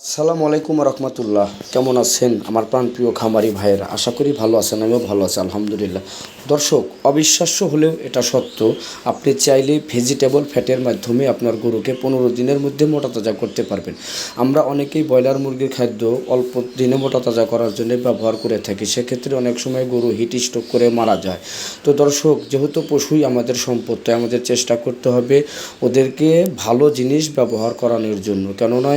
আসসালামু আলাইকুম রহমতুল্লাহ। কেমন আছেন আমার প্রাণপ্রিয় খামারি ভাইয়েরা? আশা করি ভালো আছেন, আমিও ভালো আছি, আলহামদুলিল্লাহ। দর্শক, অবিশ্বাস্য হলেও এটা সত্য, আপনি চাইলে ভেজিটেবল ফ্যাটের মাধ্যমে আপনার গরুকে পনেরো দিনের মধ্যে মোটা তাজা করতে পারবেন। আমরা অনেকেই ব্রয়লার মুরগির খাদ্য অল্প দিনে মোটা তাজা করার জন্য ব্যবহার করে থাকি, সেক্ষেত্রে অনেক সময় গরু হিট স্ট্রোক করে মারা যায়। তো দর্শক, যেহেতু পশুই আমাদের সম্পদ, তাই আমাদের চেষ্টা করতে হবে ওদেরকে ভালো জিনিস ব্যবহার করানোর জন্য। কেননা,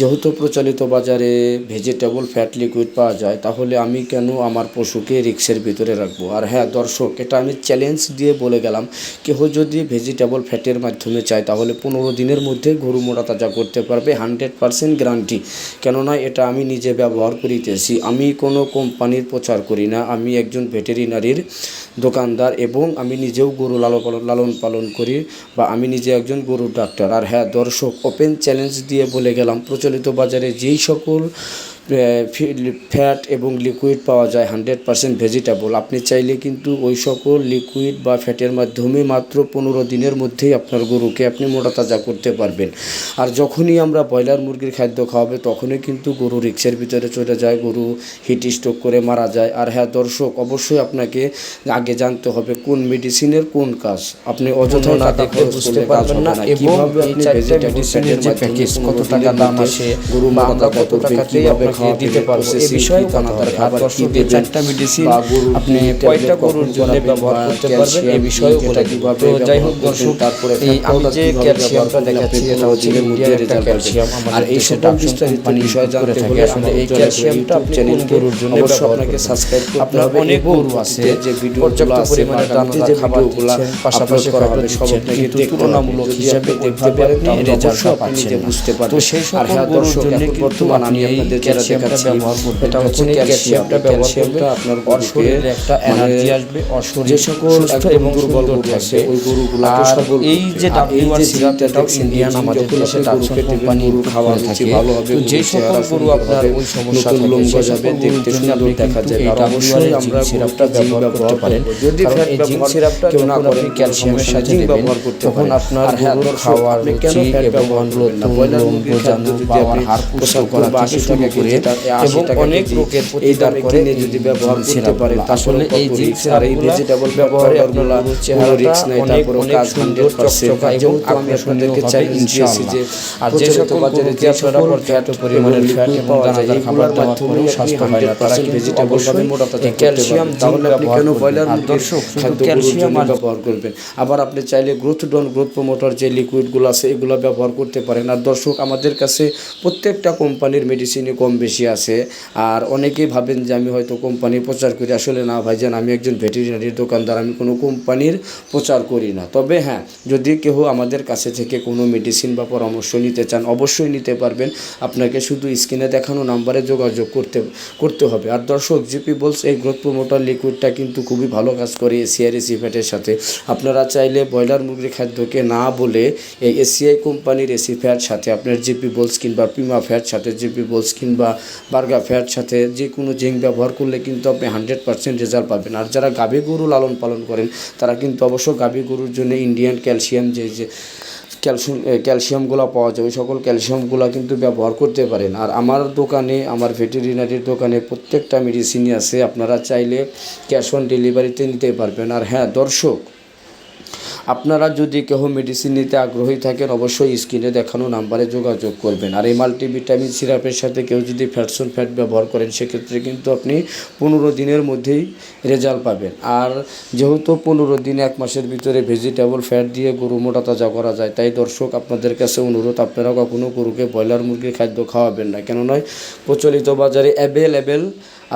যেহেতু প্রচলিত বাজারে ভেজিটেবল ফ্যাট লিকুইড পাওয়া যায়, তাহলে আমি কেন আমার পশুকে রিক্সের ভিতরে রাখব? আর হ্যাঁ দর্শক, এটা আমি চ্যালেঞ্জ দিয়ে বলে গেলাম, কেহ যদি ভেজিটেবল ফ্যাটের মাধ্যমে চায়, তাহলে পনেরো দিনের মধ্যে গরু মোটা তাজা করতে পারবে হান্ড্রেড পারসেন্ট গ্যারান্টি কেননা এটা আমি নিজে ব্যবহার করিতেছি, আমি কোনো কোম্পানির প্রচার করি না, আমি একজন ভেটেরিনারির দোকানদার এবং আমি নিজেও গরু লালন লালন পালন করি বা আমি নিজে একজন গরুর ডাক্তার আর হ্যাঁ দর্শক ওপেন চ্যালেঞ্জ দিয়ে বলে গেলাম, প্রচলিত বাজারে যেই সকল ফ্যাট এবং লিকুইড পাওয়া যায় হান্ড্রেড পারসেন্ট ভেজিটেবল। আপনি চাইলে কিন্তু ওই সকল লিকুইড বা ফ্যাটের মাধ্যমে মাত্র পনেরো দিনের মধ্যেই আপনার গরুকে আপনি মোটা তাজা করতে পারবেন। আর যখনই আমরা ব্রয়লার মুরগির খাদ্য খাওয়াবে তখনই কিন্তু গরু রিক্সের ভিতরে চলে যায় গরু হিট স্ট্রোক করে মারা যায়। আর হ্যাঁ দর্শক অবশ্যই আপনাকে আগে জানতে হবে কোন মেডিসিনের কোন কাজ। আপনি অযথা না দেখে বুঝতে পারবেন না এবং মেডিসিনের যে প্যাকেজ কত টাকা দাম আসে গরু বা আমরা কত টাকাতেই আপনাকে দিতে পারব। এই বিষয়ে দানাদার খাবার কি দেবেন? মেডিসিন আপনি কয়টা গরুর জন্য ব্যবহার করতে পারবেন? এই বিষয়ে বলে দিব তো যাই হোক দর্শক তারপরে এই আমি যে ক্যালসিয়ামটা দেখাচ্ছি এটা হচ্ছে ইন্ডিয়ার একটা ক্যালসিয়াম। আর এই সেটা বিস্তারিত বিষয় জানতে হলে আসলে এই ক্যালসিয়ামটা আপনি কোন গরুর জন্য অবশ্যই আপনাকে সাবস্ক্রাইব করতে হবে। অনেক গরু আছে যে ভিডিওগুলো আছে দানাদার খাবারগুলো পাশাপাশি করা হবে সব আপনাকে তুলনামূলক হিসাবে দেখতে পারেন তাহলে আপনি নিজে বুঝতে পারবেন তো সেই সকল গরুর জন্য বর্তমান আমি আপনাদের ক্যালসিয়ামটা ব্যবহার করতে এটা হচ্ছে ক্যালসিয়ামটা ব্যবহার করবে আপনার শরীরে একটা এনার্জি আসবে অশরীর যে সকল এবং দুর্বল গরু ওই গরুগুলো এই যে ডাব্লিউআর সিরাপ ইন্ডিয়ান আমাদের দেশে ডাকসন কোম্পানি খাওয়া থাকে। ভালো হবে যে সকল গরু আপনার ওই সমস্যা লোম গজাবে দেখতে সুন্দর দেখা যায় আর অবশ্যই আমরা সিরাপটা ব্যবহার করতে পারেন। যদি এই জিঙ্ক সিরাপটা কেউ না করে ক্যালসিয়ামের সাথে ব্যবহার করতে তখন আপনার গরুর খাওয়ার রুচি এবং লোম গজানো বা হাড় পুষ্ট করা থেকে করে এবং অনেক রোগের প্রতিকার করে যদি ব্যবহার করতে পারে আসলে এই আর এই ভেজিটেবল ব্যবহারে আপনারা চেহারা রিস্ক নাই তারপরে কাজ 100% এবং আমি আপনাদেরকে চাই যে আর যে সকল বাজারে যে আপনারা পর্যাপ্ত পরিমাণের ফ্যাট খাবার দেওয়ার পরেও স্বাস্থ্য হয় না তারা ভেজিটেবল ভাবে মোটা তাজা ক্যালসিয়াম তাহলে আপনি কেন ব্রয়লার দর্শক খাদ্য ক্যালসিয়াম ব্যবহার করবেন। আবার আপনি চাইলে গ্রোথ ডন গ্রোথ প্রমোটার যে লিকুইডগুলো আছে এগুলো ব্যবহার করতে পারেন আর দর্শক আমাদের কাছে প্রত্যেকটা কোম্পানির মেডিসিনই কম বেশি আছে। আর অনেকেই ভাবেন যে আমি হয়তো কোম্পানি প্রচার করি। আসলে না ভাইজান আমি একজন ভেটেরিনারির দোকানদার, আমি কোনো কোম্পানির প্রচার করি না। তবে হ্যাঁ যদি কেউ আমাদের কাছে থেকে কোনো মেডিসিন বা পরামর্শ নিতে চান, অবশ্যই নিতে পারবেন। আপনাকে শুধু স্ক্রিনে দেখানো নাম্বারে যোগাযোগ করতে করতে হবে। আর দর্শক জিপি বলস এই গ্রোথ প্রমোটার লিকুইডটা কিন্তু খুবই ভালো কাজ করে এসিআর এসি ফ্যাটের সাথে। আপনারা চাইলে ব্রয়লার মুরগির খাদ্যকে না বলে এই এসিআই কোম্পানির এসি ফ্যাট সাথে আপনার জিপি বলস কিংবা পিমা ফ্যাট সাথে জিপি বলস কিংবা বার্গা ফ্যাট সাথে যে কোনো জিঙ্ক ব্যবহার করলে কিন্তু আপনি হান্ড্রেড পার্সেন্ট রেজাল্ট পাবেন। আর যারা গাভী গরু লালন পালন করেন, তারা কিন্তু অবশ্য গাভী গরুর জন্য ইন্ডিয়ান ক্যালসিয়াম যে যে ক্যালসিয়াম ক্যালসিয়ামগুলো পাওয়া যায়, ওই সকল ক্যালসিয়ামগুলো কিন্তু ব্যবহার করতে পারেন। আর আমার দোকানে, আমার ভেটেরিনারির দোকানে প্রত্যেকটা মেডিসিনই আছে, আপনারা চাইলে ক্যাশ অন ডেলিভারিতে নিতে পারবেন। আর হ্যাঁ দর্শক আপনারা যদি কেউ মেডিসিন নিতে আগ্রহী থাকেন, অবশ্যই স্ক্রিনে দেখানো নাম্বারে যোগাযোগ করবেন। আর এই মাল্টিভিটামিন সিরাপের সাথে কেউ যদি ফ্যাটসন ফ্যাট ব্যবহার করেন, সেক্ষেত্রে কিন্তু আপনি পনেরো দিনের মধ্যেই রেজাল্ট পাবেন। আর যেহেতু পনেরো দিন এক মাসের ভিতরে ভেজিটেবল ফ্যাট দিয়ে গরু মোটা তাজা করা যায়, তাই দর্শক, আপনাদের কাছে অনুরোধ, আপনারা কখনো গরুকে ব্রয়লার মুরগির খাদ্য খাওয়াবেন না। কেন নয় প্রচলিত বাজারে অ্যাভেলেবেল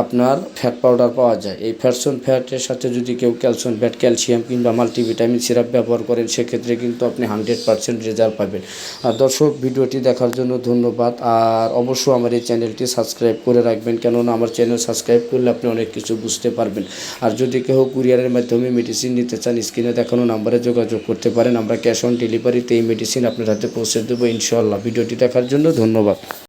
আপনার ফ্যাট পাউডার পাওয়া যায়। এই ফ্যাটসন ফ্যাটের সাথে যদি কেউ ক্যালসিয়াম ফ্যাট ক্যালসিয়াম কিংবা মাল্টিভিটামিন সিরাপ ব্যবহার করেন, সেক্ষেত্রে কিন্তু আপনি হান্ড্রেড পারসেন্ট রেজাল্ট পাবেন। আর দর্শক, ভিডিওটি দেখার জন্য ধন্যবাদ। আর অবশ্যই আমার এই চ্যানেলটি সাবস্ক্রাইব করে রাখবেন, কেননা আমার চ্যানেল সাবস্ক্রাইব করলে আপনি অনেক কিছু বুঝতে পারবেন। আর যদি কেউ কুরিয়ারের মাধ্যমে মেডিসিন নিতে চান স্ক্রিনে দেখানো নাম্বারে যোগাযোগ করতে পারেন। আমরা ক্যাশ অন ডেলিভারিতে এই মেডিসিন আপনার হাতে পৌঁছে দেবো ইনশাল্লাহ ভিডিওটি দেখার জন্য ধন্যবাদ।